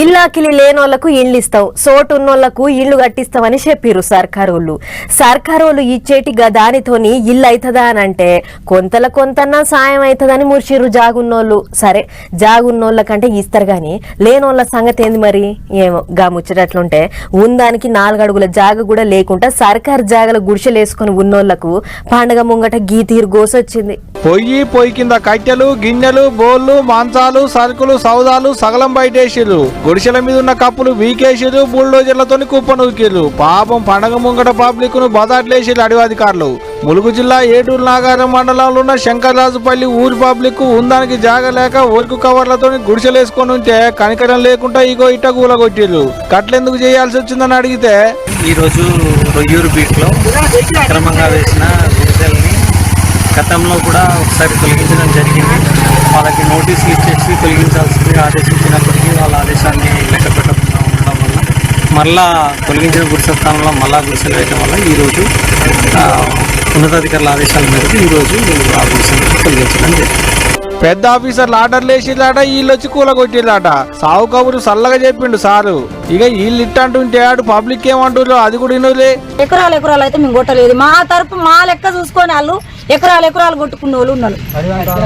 ఇల్లాకిలి లేనోళ్ళకు ఇళ్ళు ఇస్తాం సోటు ఉన్నోళ్ళకు ఇల్లు కట్టిస్తామని చెప్పిర్రు సర్కారోళ్ళు. సర్కారోళ్ళు ఇచ్చేటి గదానితోని ఇల్లు అవుతుందా అని అంటే కొంతల కొంతన్నా సాయం అవుతుందని మురిచిర్రు జాగున్నోళ్ళు. సరే జాగున్నోళ్ళకంటే ఇస్తారు కానీ లేనోళ్ళ సంగతి ఏంది మరి? ఏమో గా ముచ్చటట్లుంటే ఉందానికి నాలుగడుగుల జాగ కూడా లేకుండా సర్కారు జాగల గుడిసెలేసుకుని ఉన్నోళ్ళకు పండగ ముంగట గీ తీరు గోసొచ్చింది. పొయ్యి పొయ్యి కింద కట్టెలు గిన్నెలు బోళ్ళు మాంసాలు సరుకులు సౌదాలు సగలం బయటేసిరు గుడిసెల మీద ఉన్న కప్పులు వీకేసిర్రు బుల్డోజర్లతో కుప్ప పాపం పండగ ముంగట పబ్లిక్ను బదాట్లేసిర్రు అధికారులు ములుగు జిల్లా ఏటూరు నాగారం మండలంలో ఉన్న శంకర్రాజుపల్లి ఊరి పబ్లిక్ ఉందానికి జాగ లేక ఒరుకు కవర్లతో గుడిసెలేసుకొని ఉంటే కనికరం లేకుండా ఇగో ఇట్ట కూలగొట్టిర్రు. కట్లెందుకు చేయాల్సి వచ్చిందని అడిగితే ఈరోజు రొయ్యూరు బీట్లో అక్రమంగా వేసిన గుడిసెల్ని గతంలో కూడా ఒకసారి తొలగించడం జరిగింది. నోటీసులు ఇచ్చేసి తొలగించాల్సింది ఆదేశించినప్పటికీ వాళ్ళ ఆదేశాన్ని లెక్క పెట్టకుండా ఉండడం వల్ల మళ్ళా తొలగించిన గుడిసె స్థానంలో మళ్ళా గుడిసెలు వేయడం వల్ల ఈరోజు ఆ, ఉన్నతాధికారుల ఆదేశాల మేరకు ఈరోజు ఆ గుడిసెలను తొలగించడం జరిగింది. పెద్ద ఆఫీసర్లు ఆర్డర్లు వేసిర్లాట వీళ్ళు వచ్చి కూలగొట్టిర్లాట సావు కబురు సల్లగా చెప్పిండు సారు. ఇక వీళ్ళు ఇట్టంటుంటే ఆడు పబ్లిక్ ఏమంటుర్రు అది కూడా వినులే ఎకరాలు ఎకరాలు అయితే మేము కొట్టలేదు. మా తరపు మా లెక్క చూసుకొని వాళ్ళు ఎకరాలు ఎకరాలు కొట్టుకున్న వాళ్ళు ఉన్నారు.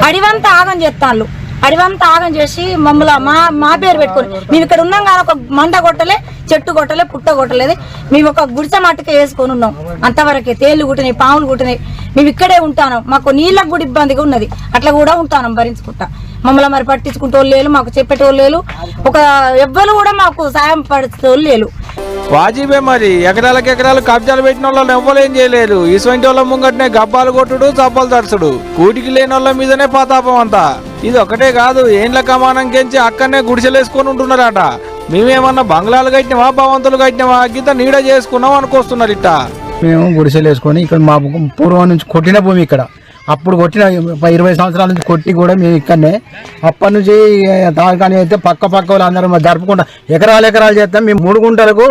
అడివంతా ఆగం చేస్తాను అడివంతా ఆగం చేసి మమ్మల్ని మా మా పేరు పెట్టుకొని మేము ఇక్కడ ఉన్నాం కానీ ఒక మండ కొట్టలే చెట్టు కొట్టలే పుట్ట కొట్టలేదు. మేము ఒక గుడిసె మట్టుకే వేసుకొని ఉన్నాం. అంతవరకే తేళ్ళు కుట్టినాయి పాములు కుట్టినాయి. మేము ఇక్కడే ఉంటాను. మాకు నీళ్ళకు కూడా ఇబ్బందిగా ఉన్నది. అట్లా కూడా ఉంటాను భరించుకుంటా. మమ్మల్ని మరి పట్టించుకుంటూ లేరు మాకు చెప్పేటోళ్ళు లేరు. ఒక ఎవ్వరు కూడా మాకు సాయం పడేటోళ్ళు లేరు. వాజీబే మరి ఎకరాలకు ఎకరాలు కబ్జాలు పెట్టిన వాళ్ళని ఎవ్వలేం చేయలేరు. ఇటువంటి వాళ్ళ ముంగటనే గబ్బాలు కొట్టుడు చప్పలు తడుచుడు. కూటికి లేని వాళ్ళ మీదనే పాతాపం అంతా. ఇది ఒకటే కాదు ఏండ్ల కమానం కెంచి అక్కడనే గుడిసెలేసుకొని ఉంటున్నారట. మేమేమన్నా బంగ్లాలు కట్టినవా భవంతులు కట్టినవా? గీత నీడ చేసుకున్నాం అనుకొస్తున్నారు ఇట్టా. మేము గుడిసెలు వేసుకొని ఇక్కడ మా పూర్వం నుంచి కొట్టిన భూమి ఇక్కడ. అప్పుడు కొట్టిన ఇరవై సంవత్సరాల నుంచి కొట్టి కూడా మేము ఇక్కడనే. అప్పటి నుంచి తాగని అయితే పక్క పక్క వాళ్ళు అందరం జరుపుకుంటాం. ఎకరాలు ఎకరాలు చేస్తాం. మేము మూడు గుంటలకు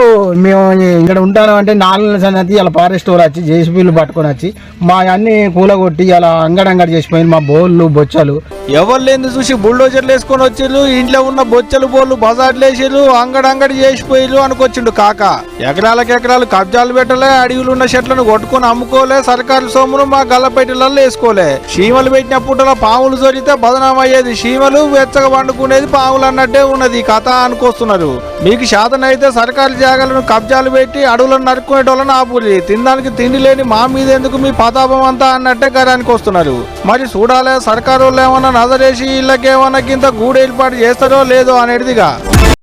మేము ఇక్కడ ఉంటాను అంటే నాలుగు నెలల సంగతి ఇలా ఫారెస్ట్ వాళ్ళు వచ్చి జేసీబీలు పట్టుకొని వచ్చి మా అన్ని కూలగొట్టి ఇలా అంగడంగడి చేసిపోయింది. మా బోళ్ళు బొచ్చలు. ఎవరు లేని చూసి బుల్డోజర్లు వేసుకొని వచ్చిర్రు. ఇంట్లో ఉన్న బొచ్చలు బోళ్ళు బజార్లు వేసిర్రు. అంగడంగడి చేసిపోయిర్రు అనుకొచ్చిండు కాక. ఎకరాలకు ఎకరాలు కబ్జాలు పెట్టలే అడవిలో ఉన్న చెట్లను కొట్టుకొని అమ్ముకోలే. సర్కారు సొమ్మును మా గల్లపెట్టెలలో వేసుకోలే చీమలు పెట్టిన పుట్టలో పాములు జొరిగితే బదనాం అయ్యేది చీమలు వెచ్చగా పండుకునేది పాములు అన్నట్టే ఉన్నది. కథ అనుకొస్తున్నారు. మీకు శాతం అయితే సర్కారు జాగాలను కబ్జాలు పెట్టి అడవులను నరుక్కునేటోళ్ళని ఆపురి తినడానికి తిండి లేని మా మీద ఎందుకు మీ పతాపం అంతా అన్నట్టే గరానికి వస్తున్నారు మరి చూడాలే సర్కారు వాళ్ళు ఏమన్నా నజరేసి ఇళ్ళకేమన్నా కింద గూడు ఏర్పాటు చేస్తారో లేదో అనేదిగా